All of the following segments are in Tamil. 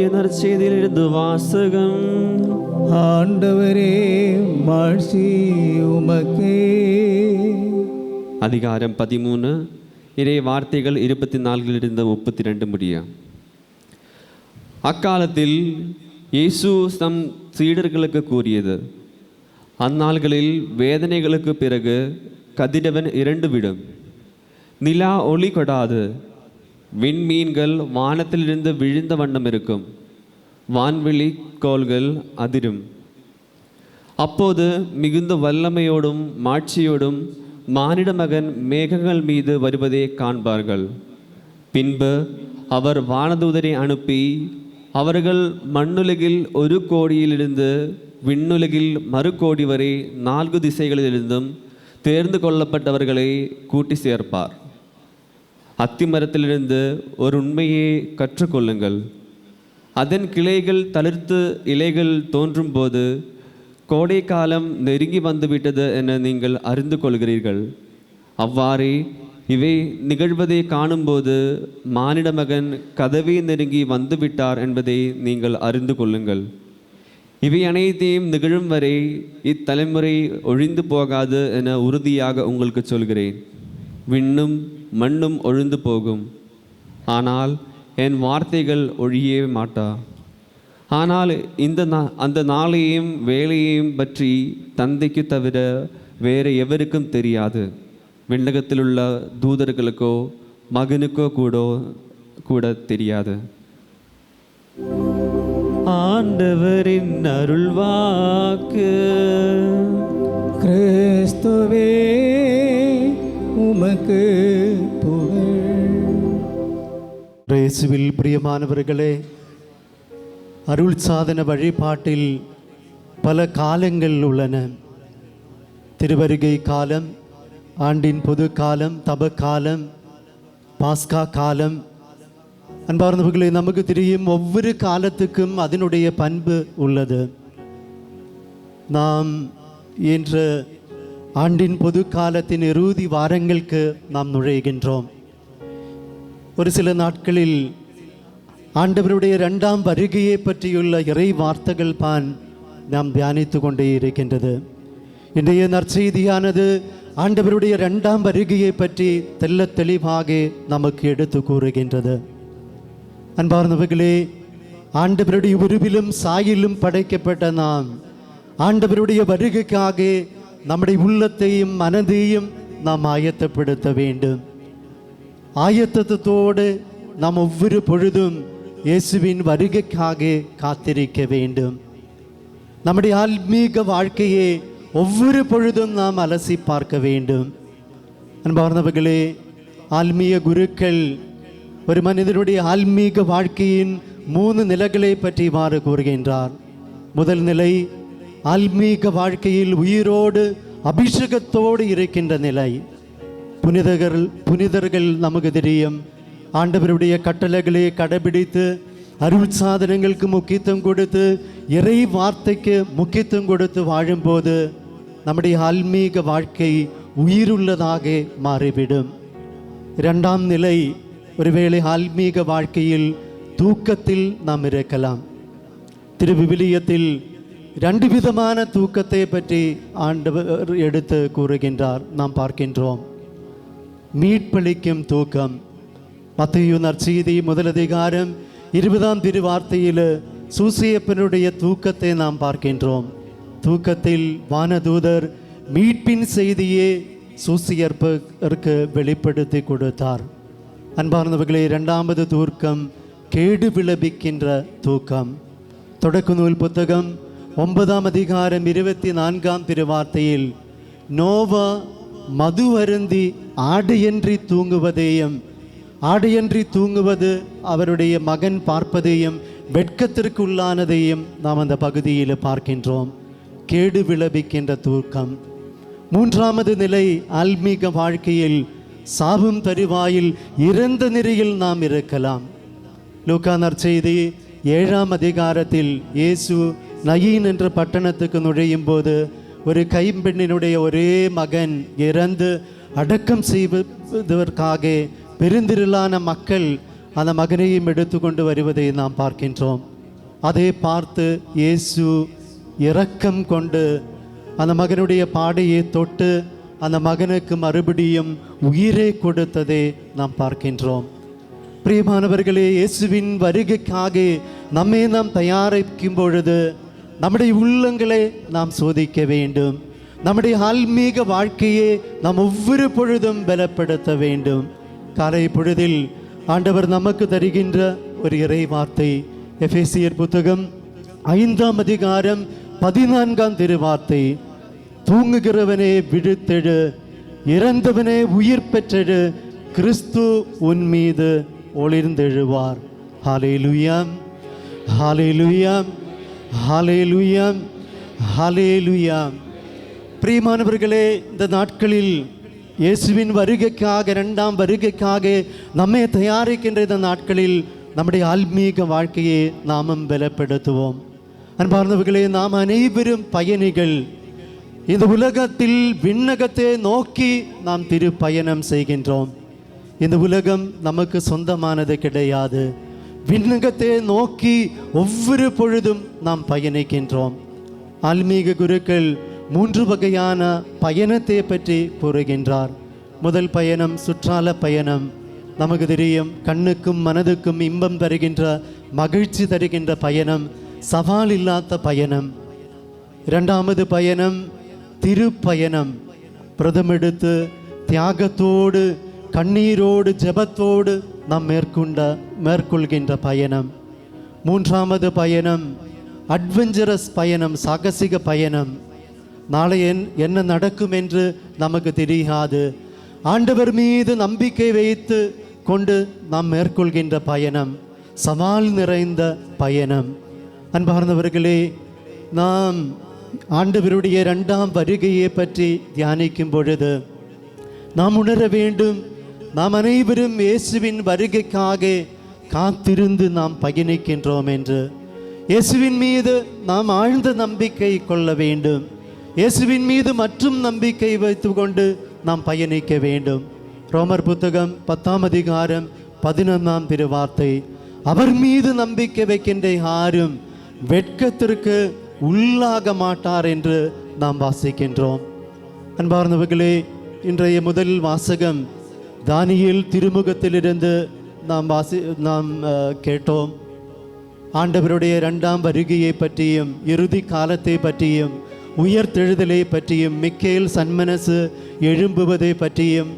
நற்செய்தியிலிருந்து வாசகம். ஆண்டவரே மாட்சி உமக்கே. அதிகாரம் பதிமூணு. இறை வார்த்தைகள் இருபத்தி நான்கிலிருந்து முப்பத்தி ரெண்டு முடிய. அக்காலத்தில் இயேசு தம் சீடர்களுக்கு கூறியது அந்நாள்களில் வேதனைகளுக்கு பிறகு கதிரவன் இரண்டு விடும் நிலா ஒளி கொடாது. விண்மீன்கள் வானத்திலிருந்து விழுந்த வண்ணம் இருக்கும். வான்வெளி கோள்கள் அதிரும். அப்போது மிகுந்த வல்லமையோடும் மாட்சியோடும் மானிட மகன் மேகங்கள் மீது வருவதை காண்பார்கள். பின்பு அவர் வானதூதரை அனுப்பி அவர்கள் மண்ணுலகில் ஒரு கோடியிலிருந்து விண்ணுலகில் மறு கோடி வரை நான்கு திசைகளிலிருந்தும் தேர்ந்து கொள்ளப்பட்டவர்களை கூட்டி சேர்ப்பார். அத்திமரத்திலிருந்து ஒரு உண்மையை கற்றுக்கொள்ளுங்கள். அதன் கிளைகள் தளிர்த்து இலைகள் தோன்றும்போது கோடை காலம் நெருங்கி வந்துவிட்டது என நீங்கள் அறிந்து கொள்கிறீர்கள். அவ்வாறே இவை நிகழ்வதை காணும்போது மானிட மகன் கதவை நெருங்கி வந்துவிட்டார் என்பதை நீங்கள் அறிந்து கொள்ளுங்கள். இவை அனைத்தையும் நிகழும் வரை இத்தலைமுறை ஒழிந்து போகாது என உறுதியாக உங்களுக்கு சொல்கிறேன். விண்ணும் மண்ணும் ஒழிந்து போகும். ஆனால் என் வார்த்தைகள் ஒழியவே மாட்டா. ஆனால் இந்த நா அந்த நாளையும் வேலையையும் பற்றி தந்தைக்கு தவிர வேறு எவருக்கும் தெரியாது. விண்ணகத்திலுள்ள தூதர்களுக்கோ மகனுக்கோ கூட கூட தெரியாது. ஆண்டவரின் அருள்வாக்கு கிறிஸ்துவே உமக்கு புகழ். இயேசுவில் பிரியமானவர்களே அருள் சாதன வழிபாட்டில் பல காலங்கள் உள்ளன. திருவருகை காலம் ஆண்டின் பொது காலம் தப காலம் பாஸ்கா காலம். அன்பார்ந்தவர்களே நமக்கு தெரியும் ஒவ்வொரு காலத்துக்கும் அதனுடைய பண்பு உள்ளது. நாம் என்ற ஆண்டின் பொது காலத்தின் இறுதி வாரங்களுக்கு நாம் நுழைகின்றோம். ஒரு சில நாட்களில் ஆண்டவருடைய இரண்டாம் வருகையை பற்றியுள்ள இறை வார்த்தைகள் தான் நாம் தியானித்து கொண்டே இருக்கின்றது. இன்றைய நற்செய்தியானது ஆண்டவருடைய இரண்டாம் வருகையை பற்றி தெல்ல தெளிவாக நமக்கு எடுத்து கூறுகின்றது. அன்பார்ந்தவர்களே ஆண்டவருடைய உருவிலும் சாயிலும் படைக்கப்பட்ட நாம் ஆண்டவருடைய வருகைக்காக நம்முடைய உள்ளத்தையும் மனதையும் நாம் ஆயத்தப்படுத்த வேண்டும். ஆயத்தத்தோடு நாம் ஒவ்வொரு பொழுதும் இயேசுவின் வருகைக்காக காத்திருக்க வேண்டும். நம்முடைய ஆன்மீக வாழ்க்கையை ஒவ்வொரு பொழுதும் நாம் அலசி பார்க்க வேண்டும். அன்பார்ந்தவர்களே ஆன்மீக குருக்கள் ஒரு மனிதனுடைய ஆன்மீக வாழ்க்கையின் மூணு நிலைகளை பற்றி மாறு கூறுகின்றார். முதல் நிலை ஆன்மீக வாழ்க்கையில் உயிரோடு அபிஷேகத்தோடு இருக்கின்ற நிலை. புனிதர்கள் புனிதர்கள் நமக்கு தெரியும். ஆண்டவருடைய கட்டளைகளை கடைபிடித்து அருள் சாதனங்களுக்கு முக்கியத்துவம் கொடுத்து இறை வார்த்தைக்கு முக்கியத்துவம் கொடுத்து வாழும்போது நம்முடைய ஆன்மீக வாழ்க்கை உயிருள்ளதாக மாறிவிடும். இரண்டாம் நிலை ஒருவேளை ஆன்மீக வாழ்க்கையில் தூக்கத்தில் நாம் இருக்கலாம். திருவிவிலியத்தில் ரெண்டு விதமான தூக்கத்தை பற்றி ஆண்டவர் எடுத்து கூறுகின்றார். நாம் பார்க்கின்றோம். மீட்பளிக்கும் தூக்கம். மத்தையு நற்செய்தி முதலதிகாரம் இருபதாம் திருவார்த்தையில் சூசியப்பனுடைய தூக்கத்தை நாம் பார்க்கின்றோம். தூக்கத்தில் வானதூதர் மீட்பின் செய்தியே சூசியற்பருக்கு வெளிப்படுத்தி கொடுத்தார். அன்பார்ந்தவர்களே இரண்டாவது தூக்கம் கேடு விளபிக்கின்ற தூக்கம். தொடக்க நூல் புத்தகம் ஒன்பதாம் அதிகாரம் இருபத்தி நான்காம் திருவார்த்தையில் நோவா மது அருந்தி ஆடையன்றி தூங்குவதையும் ஆடையன்றி தூங்குவது அவருடைய மகன் பார்ப்பதையும் வெட்கத்திற்குள்ளானதையும் நாம் அந்த பகுதியில் பார்க்கின்றோம். கேடு விளைவிக்கின்ற தூக்கம். மூன்றாமது நிலை ஆன்மீக வாழ்க்கையில் சாபம் தருவாயில் இறந்த நிலையில் நாம் இருக்கலாம். லூக்கா நற்செய்தி ஏழாம் அதிகாரத்தில் இயேசு நயீன் என்ற பட்டணத்துக்கு நுழையும் போது ஒரு கைம்பெண்ணினுடைய ஒரே மகன் இறந்து அடக்கம் செய்வதற்காக பெருந்திரளான மக்கள் அந்த மகனையும் எடுத்துக்கொண்டு வருவதை நாம் பார்க்கின்றோம். அதை பார்த்து இயேசு இரக்கம் கொண்டு அந்த மகனுடைய பாடையை தொட்டு அந்த மகனுக்கு மறுபடியும் உயிரை கொடுத்ததை நாம் பார்க்கின்றோம். பிரியமானவர்களே இயேசுவின் வருகைக்காக நம்மை நாம் தயாரிக்கும் பொழுது நம்முடைய உள்ளங்களை நாம் சோதிக்க வேண்டும். நம்முடைய ஆன்மீக வாழ்க்கையை நாம் ஒவ்வொரு பொழுதும் பலப்படுத்த வேண்டும். காலை பொழுதில் ஆண்டவர் நமக்கு தருகின்ற ஒரு இறை வார்த்தை எஃபேசியர் புத்தகம் ஐந்தாம் அதிகாரம் பதினான்காம் திருவார்த்தை. தூங்குகிறவனே விழுத்தெழு இறந்தவனே உயிர் பெற்றெழு கிறிஸ்து உன் மீது ஒளிர்ந்தெழுவார். ஹாலே லுயாம் ஹாலே லுயாம் ஹalleluya ஹalleluya பிரியமானவர்களே இந்த நாட்களில் இயேசுவின் வருகைக்காக இரண்டாம் வருகைக்காக நம்மை தயாரிக்கின்ற இந்த நாட்களில் நம்முடைய ஆன்மீக வாழ்க்கையை நாமும் பலப்படுத்துவோம். அன்பார்ந்தவர்களே நாம் அனைவரும் பயணிகள். இந்த உலகத்தில் விண்ணகத்தை நோக்கி நாம் திரு பயணம் செய்கின்றோம். இந்த உலகம் நமக்கு சொந்தமானது கிடையாது. விண்ணகத்தை நோக்கி ஒவ்வொரு பொழுதும் நாம் பயணிக்கின்றோம். ஆன்மீக குருக்கள் மூன்று வகையான பயணத்தை பற்றி கூறுகின்றார். முதல் பயணம் சுற்றால பயணம். நமக்கு தெரியும் கண்ணுக்கும் மனதுக்கும் இன்பம் தருகின்ற மகிழ்ச்சி தருகின்ற பயணம் சவால் இல்லாத பயணம். இரண்டாமது பயணம் திருப்பயணம். பிரதமெடுத்து தியாகத்தோடு கண்ணீரோடு ஜெபத்தோடு நாம் மேற்கொண்ட மேற்கொள்கின்ற பயணம். மூன்றாவது பயணம் அட்வென்ச்சரஸ் பயணம் சாகசிக பயணம். நாளை என் என்ன நடக்கும் என்று நமக்கு தெரியாது. ஆண்டவர் மீது நம்பிக்கை வைத்து கொண்டு நாம் மேற்கொள்கின்ற பயணம் சவால் நிறைந்த பயணம். அன்பார்ந்தவர்களே நாம் ஆண்டவருடைய இரண்டாம் வருகையை பற்றி தியானிக்கும் பொழுது நாம் உணர வேண்டும் நாம் அனைவரும் இயேசுவின் வருகைக்காக காத்திருந்து நாம் பயணிக்கின்றோம் என்று. இயேசுவின் மீது நாம் ஆழ்ந்த நம்பிக்கை கொள்ள வேண்டும். இயேசுவின் மீது மற்றும் நம்பிக்கை வைத்துக்கொண்டு நாம் பயணிக்க வேண்டும். ரோமர் புத்தகம் பத்தாம் அதிகாரம் பதினொன்றாம் திருவார்த்தை. அவர் மீது நம்பிக்கை வைக்கின்ற யாரும் வெட்கத்திற்கு உள்ளாக மாட்டார் என்று நாம் வாசிக்கின்றோம். அன்பார்ந்தவர்களே இன்றைய முதல் வாசகம் தானியில் திருமுகத்திலிருந்து நாம் வாசி நாம் கேட்டோம். ஆண்டவருடைய இரண்டாம் வருகையை பற்றியும் இறுதி காலத்தை பற்றியும் உயர்த்தெழுதலை பற்றியும் மிக்கேல் சன்மனசு எழும்புவதை பற்றியும்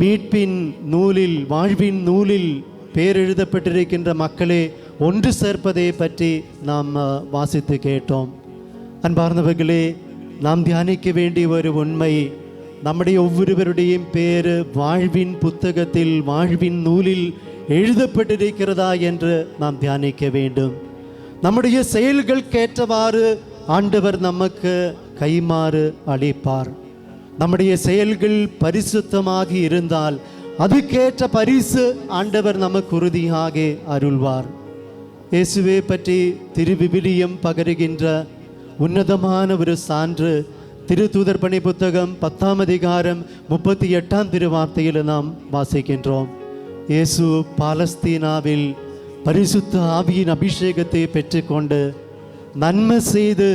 மீட்பின் நூலில் வாழ்வின் நூலில் பேரெழுதப்பட்டிருக்கின்ற மக்களை ஒன்று சேர்ப்பதை பற்றி நாம் வாசித்து கேட்டோம். அன்பார்ந்தவர்களே நாம் தியானிக்க வேண்டிய ஒரு உண்மை നമ്മുടെ ஒவ்வொருவருடையும் பேரு வாழ்வின் புத்தகத்தில் வாழ்வின் நூலில் எழுதப்பட்டிருக்கிறதா என்று நாம் தியானிக்க வேண்டும். நம்முடைய செயல்களுக்கேற்றவாறு ஆண்டவர் நமக்கு கைமாறு அளிப்பார். நம்முடைய செயல்கள் பரிசுத்தமாகி இருந்தால் அதுக்கேற்ற பரிசு ஆண்டவர் நமக்கு உறுதியாக அருள்வார். இயேசுவை பற்றி திருவிபிலியம் பகருகின்ற உன்னதமான ஒரு சான்று திருத்தூதர் பணி புத்தகம் பத்தாம் அதிகாரம் முப்பத்தி எட்டாம் திருவார்த்தையில் நாம் வாசிக்கின்றோம். இயேசு பாலஸ்தீனாவில் பரிசுத்த ஆவியின் அபிஷேகத்தை பெற்றுக்கொண்டு நன்மை செய்து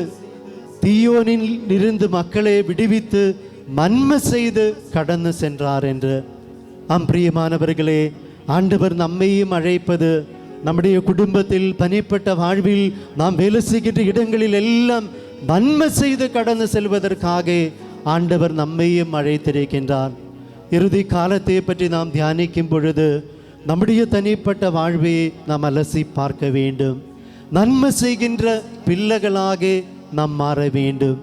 தீயோனில் இருந்து மக்களை விடுவித்து நன்மை செய்து கடந்து சென்றார் என்று. ஆம் பிரியமானவர்களே ஆண்டவர் நம்மையும் அழைப்பது நம்முடைய குடும்பத்தில் தனிப்பட்ட வாழ்வில் நாம் வேலை செய்கின்ற இடங்களில் எல்லாம் நன்மை செய்து கடந்து செல்வதற்காக ஆண்டவர் நம்மையும் அழைத்திருக்கின்றார். இறுதி காலத்தை பற்றி நாம் தியானிக்கும் பொழுது நம்முடைய தனிப்பட்ட வாழ்வை நாம் அலசி பார்க்க வேண்டும். நன்மை செய்கின்ற பிள்ளைகளாக நாம் மாற வேண்டும்.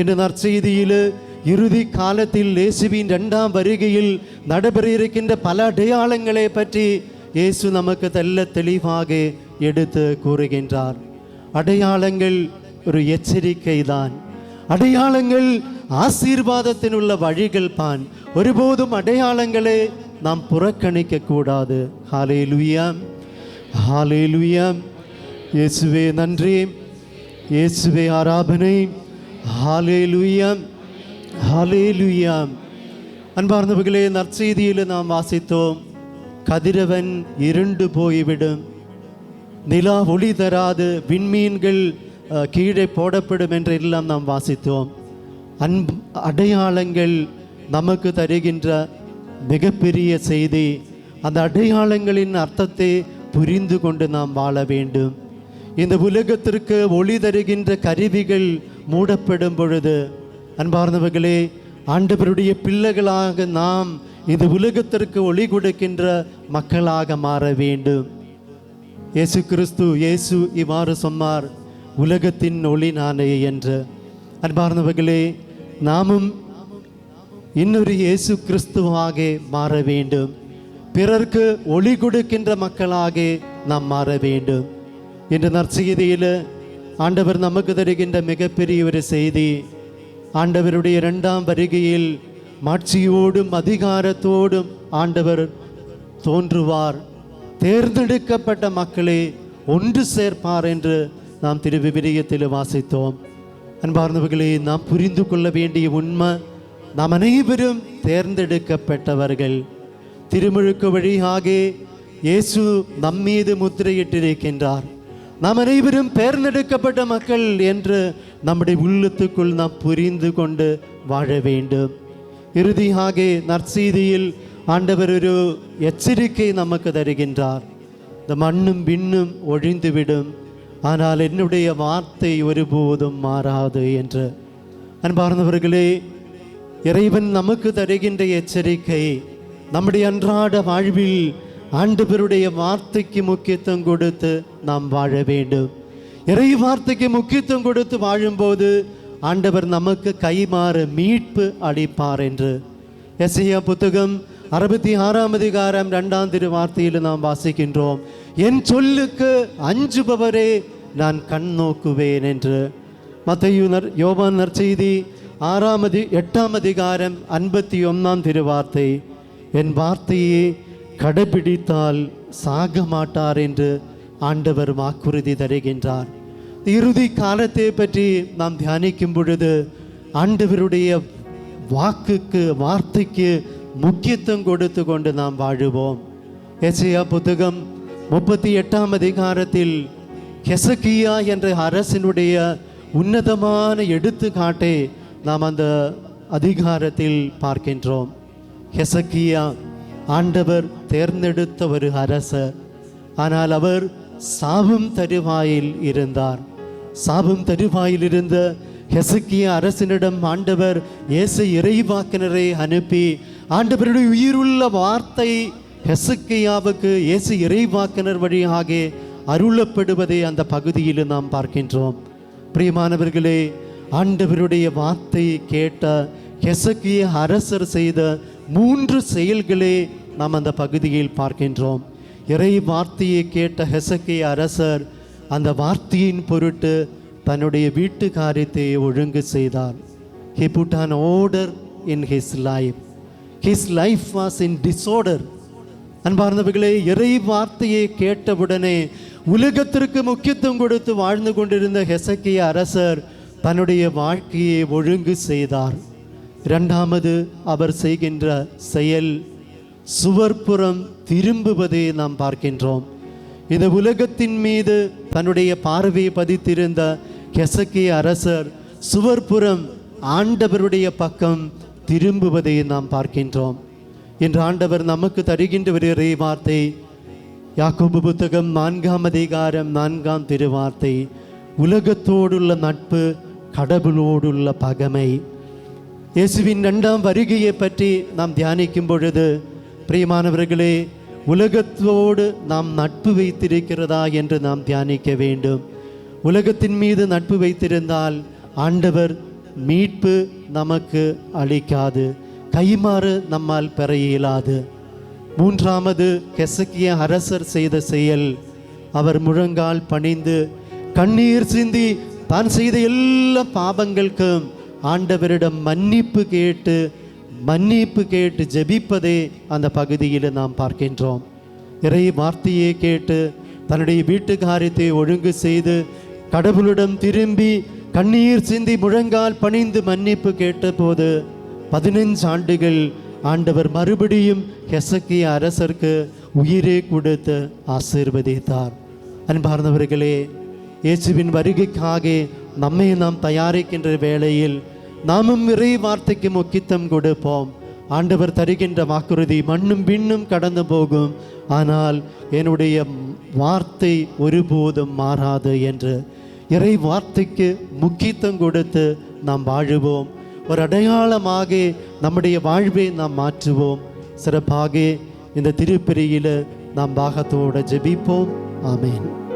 இன்று நற்செய்தியில் இறுதி காலத்தில் இயேசுவின் இரண்டாம் வருகையில் நடைபெற இருக்கின்ற பல அடையாளங்களை பற்றி இயேசு நமக்கு தெல்ல தெளிவாக எடுத்து கூறுகின்றார். அடையாளங்கள் ஒரு எச்சரிக்கை தான் அடையாளங்கள் ஆசீர்வாதத்தின் உள்ள வழிகள் பான் ஒருபோதும் அடையாளங்களை நாம் புறக்கணிக்க கூடாது ஹாலே லுயாம் ஹாலே லுயாம் இயேசுவே நன்றி. இயேசுவே ஆராபனை ஹாலே ஆராதனை. ஹாலே ஹalleluya அன்பார்ந்தவர்களே நற்செய்தியில் நாம் வாசித்தோம். கதிரவன் இருண்டு போய்விடும். நிலா ஒளி தராது. விண்மீன்கள் கீழே போடப்படும் என்று எல்லாம் நாம் வாசித்தோம். அன்பு அடையாளங்கள் நமக்கு தருகின்ற மிகப்பெரிய செய்தி. அந்த அடையாளங்களின் அர்த்தத்தை புரிந்து கொண்டு நாம் வாழ வேண்டும். இந்த உலகத்திற்கு ஒளி தருகின்ற கருவிகள் மூடப்படும் பொழுது அன்பார்ந்தவர்களே ஆண்டவருடைய பிள்ளைகளாக நாம் இந்த உலகத்திற்கு ஒளி கொடுக்கின்ற மக்களாக மாற வேண்டும். இயேசு கிறிஸ்து இயேசு இவ்வாறு சொன்னார். உலகத்தின் ஒளி நானே என்று. அன்பார்ந்தவர்களே நாமும் இன்னொரு இயேசு கிறிஸ்துவாக மாற வேண்டும். பிறர்க்கு ஒளி கொடுக்கின்ற மக்களாக நாம் மாற வேண்டும். இன்று நற்செய்தியில் ஆண்டவர் நமக்கு தருகின்ற மிகப்பெரிய ஒரு செய்தி ஆண்டவருடைய இரண்டாம் வருகையில் மாட்சியோடும் அதிகாரத்தோடும் ஆண்டவர் தோன்றுவார். தேர்ந்தெடுக்கப்பட்ட மக்களை ஒன்று சேர்ப்பார் என்று நாம் திருவிவிரியத்தில் வாசித்தோம். அன்பார்ந்தவர்களே நாம் புரிந்து கொள்ள வேண்டிய உண்மை நாம் அனைவரும் தேர்ந்தெடுக்கப்பட்டவர்கள். திருமுழுக்கு வழியாக இயேசு நம்மீது முத்திரையிட்டிருக்கின்றார். நாம் அனைவரும் தேர்ந்தெடுக்கப்பட்ட மக்கள் என்று நம்முடைய உள்ளத்துக்குள் நாம் புரிந்து கொண்டு வாழ வேண்டும். இறுதியாக நற்செய்தியில் ஆண்டவர் ஒரு எச்சரிக்கை நமக்கு தருகின்றார். இந்த மண்ணும் விண்ணும் ஒழிந்துவிடும். ஆனால் என்னுடைய வார்த்தை ஒருபோதும் மாறாது என்று. அன்பார்ந்தவர்களே இறைவன் நமக்கு தருகின்ற எச்சரிக்கை நம்முடைய அன்றாட வாழ்வில் ஆண்டவருடைய வார்த்தைக்கு முக்கியத்துவம் கொடுத்து நாம் வாழ வேண்டும். இறை வார்த்தைக்கு முக்கியத்துவம் கொடுத்து வாழும்போது ஆண்டவர் நமக்கு கைமாறு மீட்பு அளிப்பார் என்று. எஸ்ஐயா புத்தகம் அறுபத்தி ஆறாம் அதிகாரம் இரண்டாம் திரு வார்த்தையில் நாம் வாசிக்கின்றோம். என் சொல்லுக்கு அஞ்சுபவரே நான் கண் நோக்குவேன் என்று. மத்தையுனர் யோபான் யோவான் நற்செய்தி ஆறாம் அதி எட்டாம் அதிகாரம் ஐம்பத்தி ஒன்றாம் திருவார்த்தை. என் வார்த்தையை கடைபிடித்தால் சாக மாட்டார் என்று ஆண்டவர் வாக்குறுதி தருகின்றார். இறுதி காலத்தை பற்றி நாம் தியானிக்கும் பொழுது ஆண்டவருடைய வாக்குக்கு வார்த்தைக்கு முக்கியத்துவம் கொடுத்து கொண்டு நாம் வாழுவோம். எசையா புத்தகம் முப்பத்தி எட்டாம் அதிகாரத்தில் ஹெசக்கியா என்ற அரசினுடைய உன்னதமான எடுத்துக்காட்டை நாம் அந்த அதிகாரத்தில் பார்க்கின்றோம். ஹெசக்கியா ஆண்டவர் தேர்ந்தெடுத்த ஒரு அரசர். ஆனால் அவர் சாபம் தருவாயில் இருந்தார். சாபம் தருவாயில் இருந்த ஹெசக்கிய அரசனிடம் ஆண்டவர் இயேசு இறைவாக்கினரை அனுப்பி ஆண்டவருடைய உயிருள்ள வார்த்தை ஹெசுக்கையாவுக்கு இயேசு இறைவாக்கினர் வழியாக அருளப்படுவதை அந்த பகுதியில் நாம் பார்க்கின்றோம். பிரியமானவர்களே ஆண்டவருடைய வார்த்தை கேட்ட ஹெசக்கிய அரசர் செய்த மூன்று செயல்களே நாம் அந்த பகுதியில் பார்க்கின்றோம். இறை வார்த்தையை கேட்ட ஹெசக்கிய அரசர் அந்த வார்த்தையின் பொருட்டு தன்னுடைய வீட்டு காரியத்தை ஒழுங்கு செய்தார். He put on order in his life. His life was in disorder அன்பார்ந்தவர்களே இறை வார்த்தையை கேட்டவுடனே உலகத்திற்கு முக்கியத்துவம் கொடுத்து வாழ்ந்து கொண்டிருந்த ஹெசக்கிய அரசர் தன்னுடைய வாழ்க்கையை ஒழுங்கு செய்தார். இரண்டாமது அவர் செய்கின்ற செயல் சுவர்ப்புறம் திரும்புவதை நாம் பார்க்கின்றோம். இந்த உலகத்தின் மீது தன்னுடைய பார்வையை பதித்திருந்த கெசக்கிய அரசர் சுவர்ப்புறம் ஆண்டவருடைய பக்கம் திரும்புவதை நாம் பார்க்கின்றோம். என்று ஆண்டவர் நமக்கு தருகின்ற ஒரு இறை வார்த்தை யாக்கோபு புத்தகம் நான்காம் அதிகாரம் நான்காம் திருவார்த்தை உலகத்தோடுள்ள நட்பு கடவுளோடுள்ள பகமை. இயேசுவின் இரண்டாம் வருகையை பற்றி நாம் தியானிக்கும் பொழுது பிரியமானவர்களே உலகத்தோடு நாம் நட்பு வைத்திருக்கிறதா என்று நாம் தியானிக்க வேண்டும். உலகத்தின் மீது நட்பு வைத்திருந்தால் ஆண்டவர் மீட்பு நமக்கு அளிக்காது கைமாறு நம்மால் பெற இயலாது. மூன்றாமது கெசக்கிய அரசர் செய்த செயல். அவர் முழங்கால் பணிந்து கண்ணீர் சிந்தி தான் செய்த எல்லா பாவங்களுக்கும் ஆண்டவரிடம் மன்னிப்பு கேட்டு மன்னிப்பு கேட்டு ஜெபிப்பதே அந்த பகுதியில் நாம் பார்க்கின்றோம். இறை வார்த்தையை கேட்டு தன்னுடைய வீட்டு காரியத்தை ஒழுங்கு செய்து கடவுளிடம் திரும்பி கண்ணீர் சிந்தி முழங்கால் பணிந்து மன்னிப்பு கேட்டபோது பதினஞ்சு ஆண்டுகள் ஆண்டவர் மறுபடியும் ஹெசக்கிய அரசருக்கு உயிரே கொடுத்து ஆசீர்வதித்தார். அன்பார்ந்தவர்களே இயேசுவின் வருகைக்காக நம்மை நாம் தயாரிக்கின்ற வேளையில் நாமும் இறை வார்த்தைக்கு முக்கியத்துவம் கொடுப்போம். ஆண்டவர் தருகின்ற வாக்குறுதி மண்ணும் பின்னும் கடந்து போகும். ஆனால் என்னுடைய வார்த்தை ஒருபோதும் மாறாது என்று இறை வார்த்தைக்கு முக்கியத்துவம் கொடுத்து நாம் வாழுவோம். ஒரு அடையாளமாக நம்முடைய வாழ்வை நாம் மாற்றுவோம். சிறப்பாக இந்த திருப்பெரியில நாம் பாகத்தோடு ஜெபிப்போம். ஆமேன்.